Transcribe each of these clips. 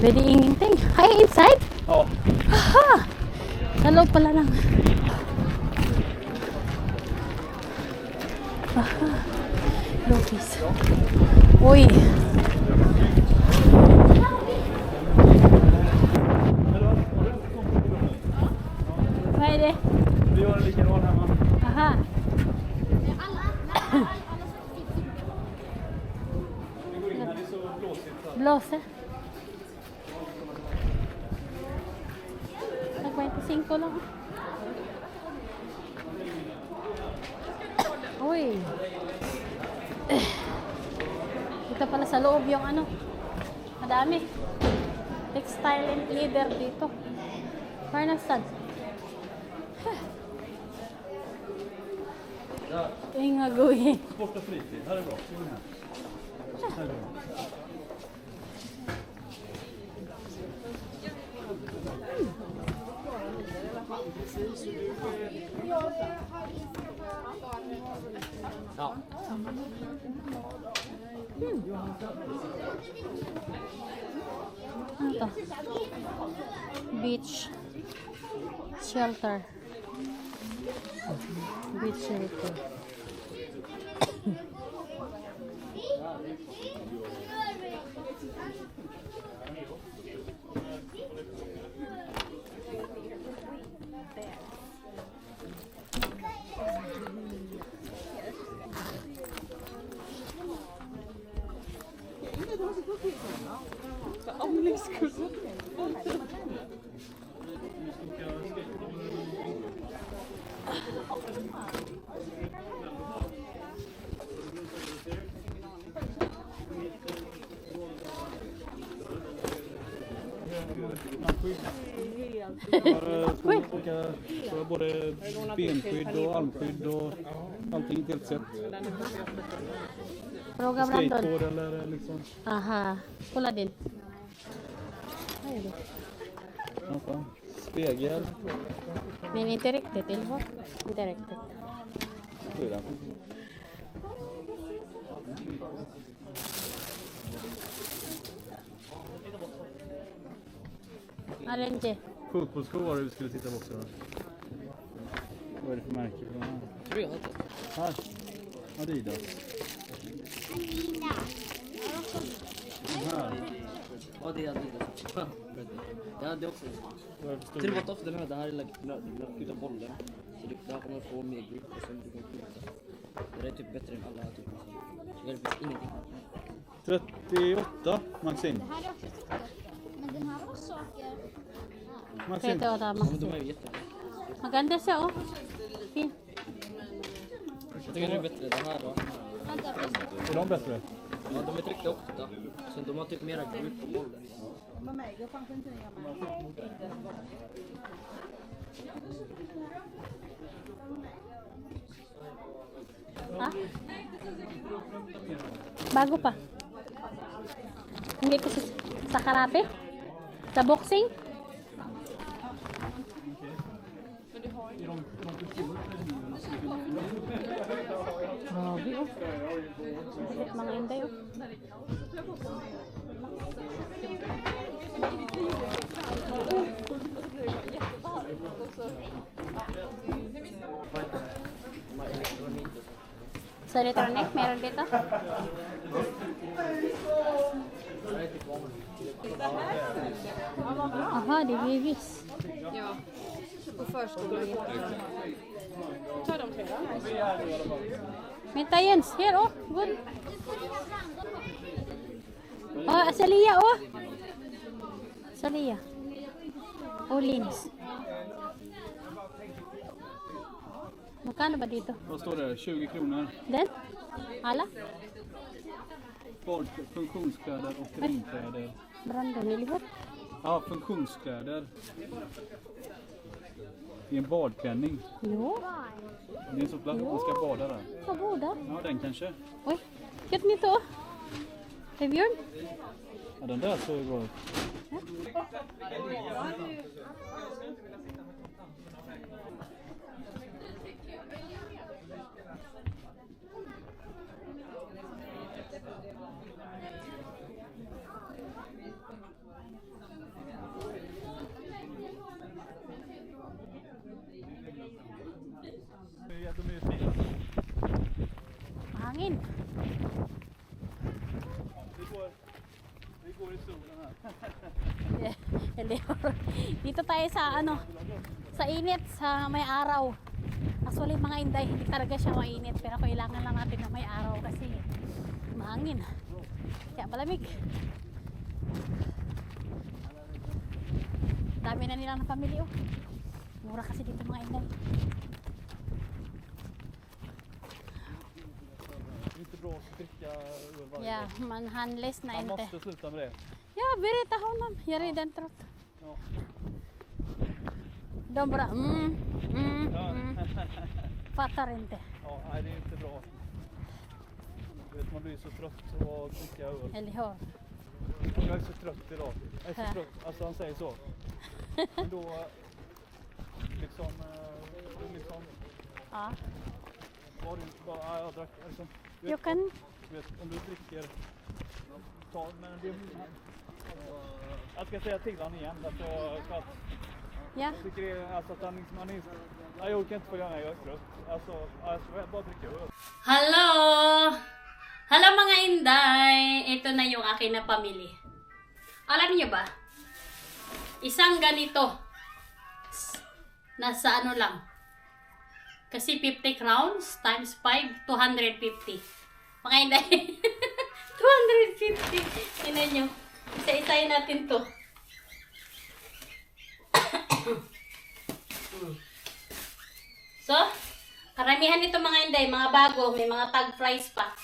Pwede inginting. Ay, inside? Ja. Aha! Sa loob pala lang. Aha. Lopis. Uy. Vad är det? Vi gör en likadan hemma. Aha. Vi Nag-25 lang. Uy. Ito pala sa loob yung ano. Madami. Textile and leather dito. Farnastad. Inga gawin. Sport och fritid, är bra. Här är bra. Ja. Ano to? Beach shelter. Beach shelter. olika, både benskydd och armskydd och allting helt sett. Fråga Brandon. Skateboard eller liksom. Aha. Kolla din. Fan. Spegel. Men inte riktigt, hur? Inte riktigt. Arrange. Fotbollsskor var det vi skulle titta på också. Vad är det för märke på de här? Tror jag inte. Här. Adidas. Den här. Ja, det är Adidas. Ja, det är också. Vad är det för Till och med storlek? ofta den här, det här är kan skjuta bollen. Så du, där kommer du få mer grip och sen du kan skjuta. Det där är typ bättre än alla här. Så det finns ingenting. 38 Maxim. här är också TikTok. Men den här har saker. Maxim. Pwede o tama. Maganda siya, oh. Fin. Jag tycker det är bättre den här då. Är de bättre? Ja, de är 38. Sen de har typ mera grip på bollen. Ha? Bago pa. Hindi ko sa, sa karate? Sa boxing? Grabe, oh. Bakit mga inday, oh. Sa electronic, meron dito? Aha, Vivis. Ja. På förskolan jättebra. Ta de tre då. Vänta Jens, här oh, good. Oh, Asalia oh. Asalia. Oh, Lins. Magkano ba dito? Vad står det? 20 kronor. Den? Ala? Bad, funktionskläder ochterinkläder. Brandon, nilihot. Ja, funktionskläder. Det är en badklänning. Jo, Det är en sån plats man ska bada där. sa båda. Ja, den kanske. Oj, cute nito oh. Kay Björn? Ja, den där såg bra ut. Vi tayo sa ano, sa init, sa may araw. Actually mga inday, hindi talaga siya mainit. Pero kailangan lang natin na may araw kasi mahangin. Kaya malamig. Dami na nilang napamili oh. Mura kasi dito mga inday. Inte bra att dricka öl varje Yeah, dag. man handless na Man inte. måste sluta med det. Ja, berätta honom. Jag är redan trött. Ja. De bara mm, mm, mm. Fattar inte. ja, nej det är inte bra. Du vet, man blir så trött av att dricka öl. Eller hur? Jag är så trött idag. Jag är så trött. Alltså han säger så. Men då liksom, eh, liksom Ja. var det bara, ja, jag drack liksom. Du vet, can du vet, om du dricker, ta, men det, jag ska säga till han igen. Alltså, för att Yeah. jag tycker det, alltså att han liksom, han är, jag orkar inte följa med, jag är trött. Alltså, ska bara dricka öl. Hello! Hello mga inday! Ito na yung akin na pamili. Alam niyo ba? Isang ganito. Nasa ano lang. Kasi 50 crowns times 5, 250. Mga inday. 250. Tingnan nyo. Isa-isayin natin to. So, karamihan nito mga inday, mga bago, may mga tag price pa.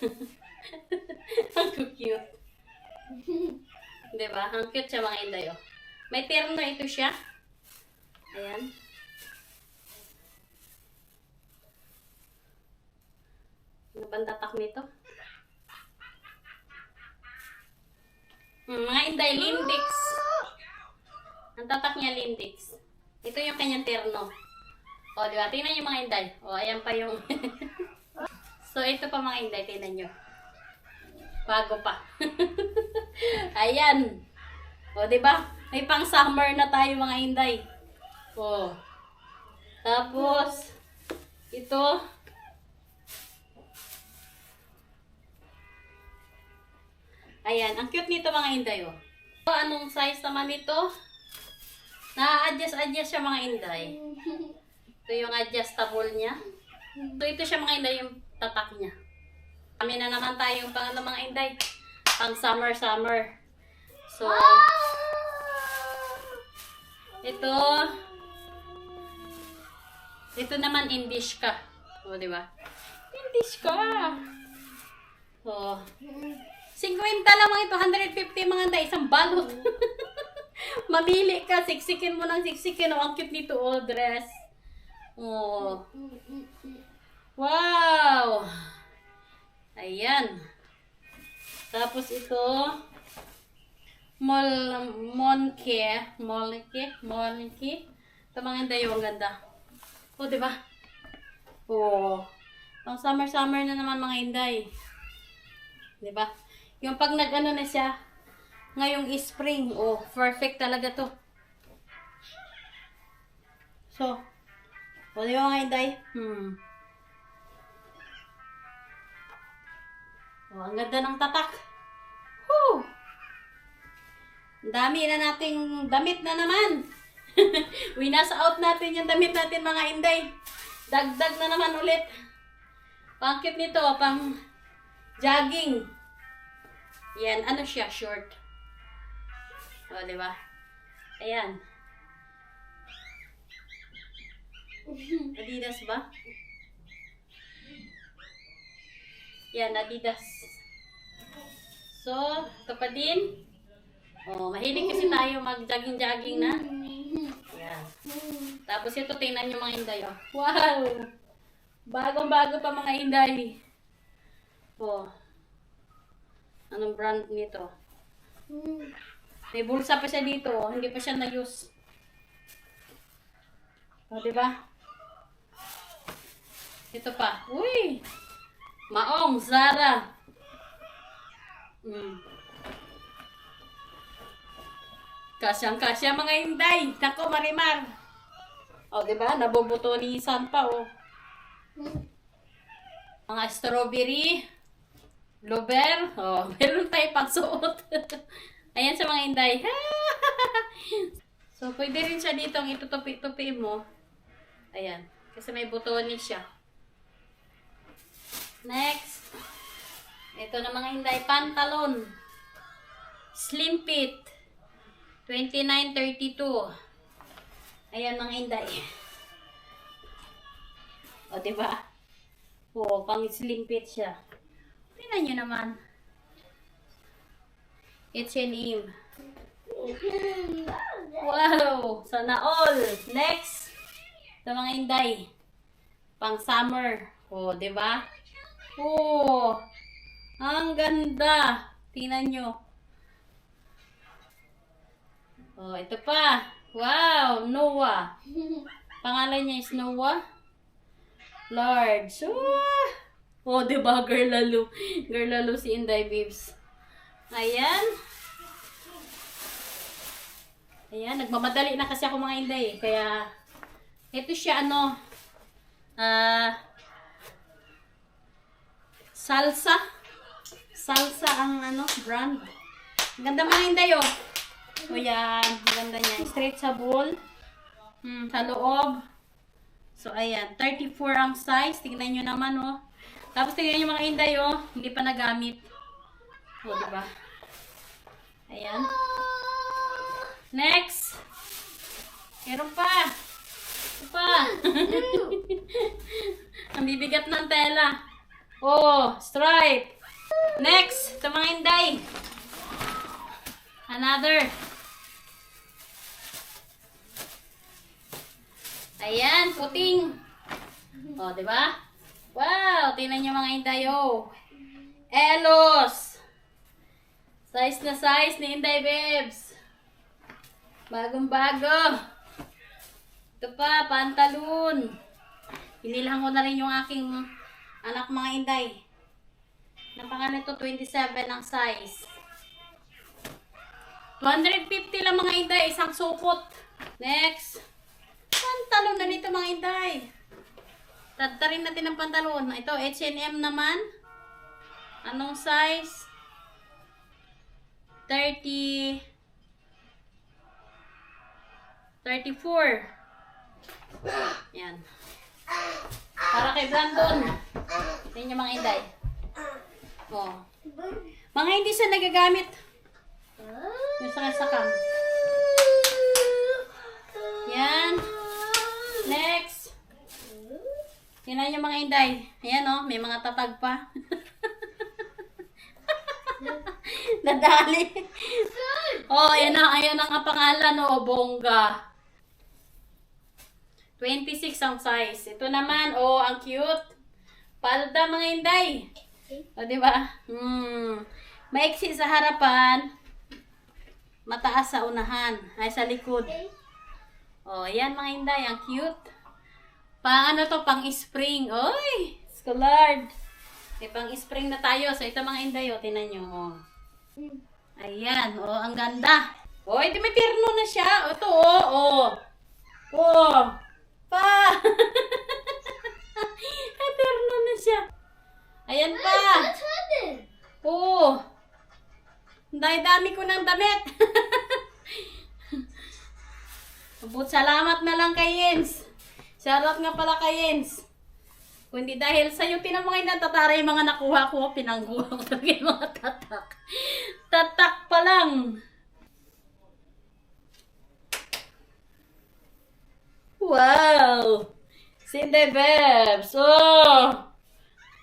Ang cute. diba? Ang cute siya mga inday, oh. May terno ito siya. Ayan. Ano bang tatak nito? Hmm, mga inday, Lindex. Ang tatak niya, Lindex. Ito yung kanyang terno. O, di ba? Tingnan yung mga inday. O, ayan pa yung... so, ito pa mga inday. Tingnan nyo. Bago pa. ayan. O, di ba? May pang summer na tayo mga inday. O. Tapos, ito. Ayan. Ang cute nito mga inday, o. So, anong size naman nito? Na-adjust-adjust siya mga inday. Ito yung adjustable niya. So, ito siya mga inday yung tatak niya. Kami na naman tayong pang ano mga inday. Pang summer-summer. So, ito, ito naman Indish ka. O, di ba? Indish ka. So, 50 lang mga ito, 150 mga inday, isang balot. Mamili ka, siksikin mo ng siksikin. Oh, ang cute nito, oh, dress. Oh. Wow! Ayan. Tapos ito, mol, monke, molke, molke. Ito mga inday, oh, ang ganda. Oh, di ba? Oh. Pang summer-summer na naman mga inday. Di ba? Yung pag nag-ano na siya, ngayong spring, oh, perfect talaga to. So, o di ba mga inday? Hmm. Oh, ang ganda ng tatak. Ang dami na nating damit na naman. Winasa out natin yung damit natin mga inday. Dagdag na naman ulit. Pang cute nito, pang jogging. Yan, ano siya, short. O, di ba? Ayan. Adidas ba? Yan, Adidas. So, ito pa din. Oh, mahilig kasi tayo mag-jogging-jogging na. Yan. Tapos ito, tingnan nyo mga inday. Oh. Wow! Bagong-bago pa mga inday. Oh. Anong brand nito? May bulsa pa siya dito. Hindi pa siya na-use. O, di ba? Ito pa. Uy! Maong, Zara. Mm. Kasyang-kasya mga inday. Nako, Marimar. O, di ba? Nabubutonisan pa, oh. Mga strawberry. Lover. Oh, meron tayo pang suot. Ayan sa mga inday. so, pwede rin siya dito ang itutupi-tupi mo. Ayan. Kasi may butones siya. Next. Ito na mga hinday. Pantalon. Slim fit. 29.32. Ayan mga hinday. O, diba? Oo, pang slim fit siya. Tingnan nyo naman. H&M. Wow! Sana all! Next! Ito mga inday. Pang summer. O, di ba? Oh! Ang ganda! Tingnan nyo. Oh, ito pa. Wow! Noah. Pangalan niya is Noah. Large. Oh, oh di ba? Girl lalo. Girl lalo si Inday Babes. Ayan. Ayan, nagmamadali na kasi ako mga Inday. Kaya, ito siya ano, ah, salsa. Salsa ang ano, brand. Ang ganda mga Inday oh. O yan, ang ganda niya. Straight sa bowl. Hmm, sa loob. So, ayan. 34 ang size. Tingnan nyo naman, oh. Tapos, tingnan nyo mga inday, oh. Hindi pa nagamit. O, diba? Ayan. Next. Meron pa. Ito pa. ang bibigat ng tela. Oh, stripe. Next. Ito mga inday. Another. Ayan, puting. O, di ba? Wow, tingnan niyo mga Inday, oh. Elos. Size na size ni Inday Babes. Bagong bago. Ito pa, pantalon. Pinilhan ko na rin yung aking anak mga Inday. Ang pangalan ito, 27 ang size. 250 lang mga Inday, isang supot. Next. Pantalon na nito mga Inday. Tadtarin natin ang pantalon. Ito, H&M naman. Anong size? 30 34 Yan. Para kay Brandon. Tingnan niyo mga Inday. Oh. Mga hindi siya nagagamit. Yung sakang-sakang. Yan. Next. Tingnan niyo mga inday. Ayan oh, may mga tatag pa. Nadali. oh, ayan na, ayan ang pangalan oh, bongga. 26 ang size. Ito naman, oh, ang cute. Palda mga inday. O, di ba? Hmm. Maiksi sa harapan. Mataas sa unahan. Ay, sa likod. Oh, ayan mga inday, ang cute. Pang ano to, pang spring. Oy, scolard. Eh, pang spring na tayo. So, ito mga inday, oh, tinan nyo. Oh. Ayan, oh, ang ganda. Oh, ito may terno na siya. Oh, ito, oh, oh. Oh, pa. may terno na siya. Ayan pa. Oo. Ang dami ko ng damit. Abot salamat na lang kay Jens. Shoutout nga pala kay Jens. Kundi dahil sa'yo, tinan mo ngayon natatara yung mga nakuha ko, pinangguha ko talaga yung mga tatak. Tatak pa lang. Wow! Cindy Bebs! Oh!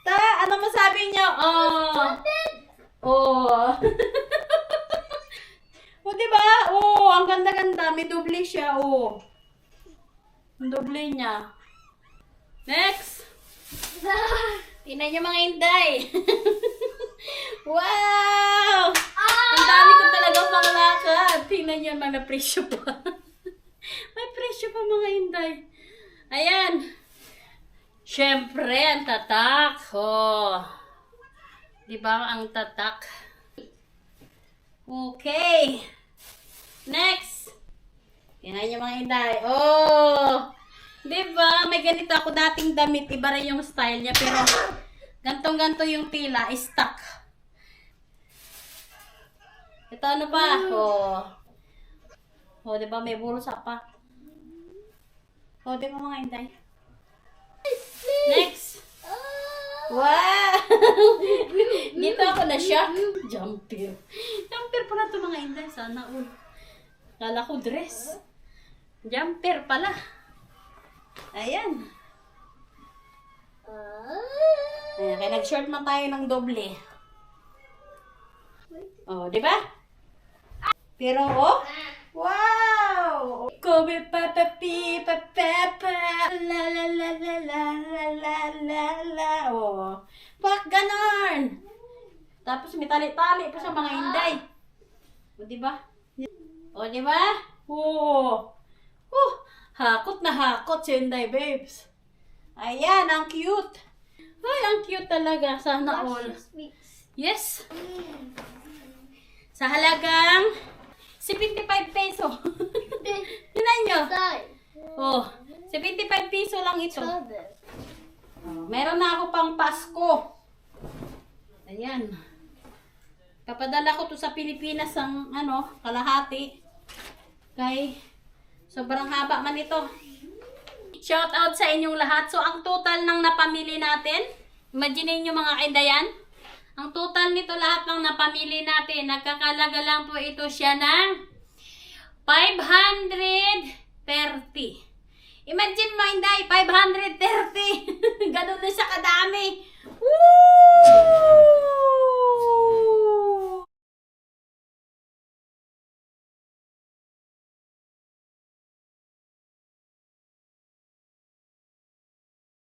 Ta, ano masabi niyo? Oh! Oh! o, diba? Oh, ang ganda-ganda. May doble siya, oh. Ang doble niya. Next! Tingnan niyo mga inday. wow! Ang dami ko talaga panglakad. Tingnan niyo, may presyo pa. may presyo pa mga inday. Ayan. Siyempre, ang tatak. Oh. Di ba ang tatak? Okay. Next. Tingnan niyo mga inday. Oh! Di ba? May ganito ako dating damit. Iba rin yung style niya. Pero, gantong-ganto yung tila. Stuck. Ito ano pa? Oh. Oh, di ba may burusa pa? Oh, di ba mga inday? Next. Wow! Dito ako na shock. Jumper. Jumper pala ito mga inday. Sana all. Kala ko dress. Jumper pala. Ayan. Ayan, kaya nag-short man tayo ng doble. Oh, di ba? Pero, oh, wow! Kobe pa pa pi pa pa la la la la la la la la la oh. Pak ganon. Tapos may tali-tali pa sa mga inday. O, di ba? O, di ba? Oh. Oh, hakot si Inday Babes. Ayan, ang cute. Ay, ang cute talaga. Sana all. Yes. Sa halagang 75 peso. Tingnan nyo. Oh, 75 piso lang ito. Oh, meron na ako pang Pasko. Ayan. Papadala ko to sa Pilipinas ang ano, kalahati. Kay sobrang haba man ito. Shout out sa inyong lahat. So, ang total ng napamili natin, imagine nyo mga kaindayan, ang total nito lahat ng napamili natin, nagkakalaga lang po ito siya ng 530. Imagine mo, Inday, 530. Ganun na siya kadami. Woo!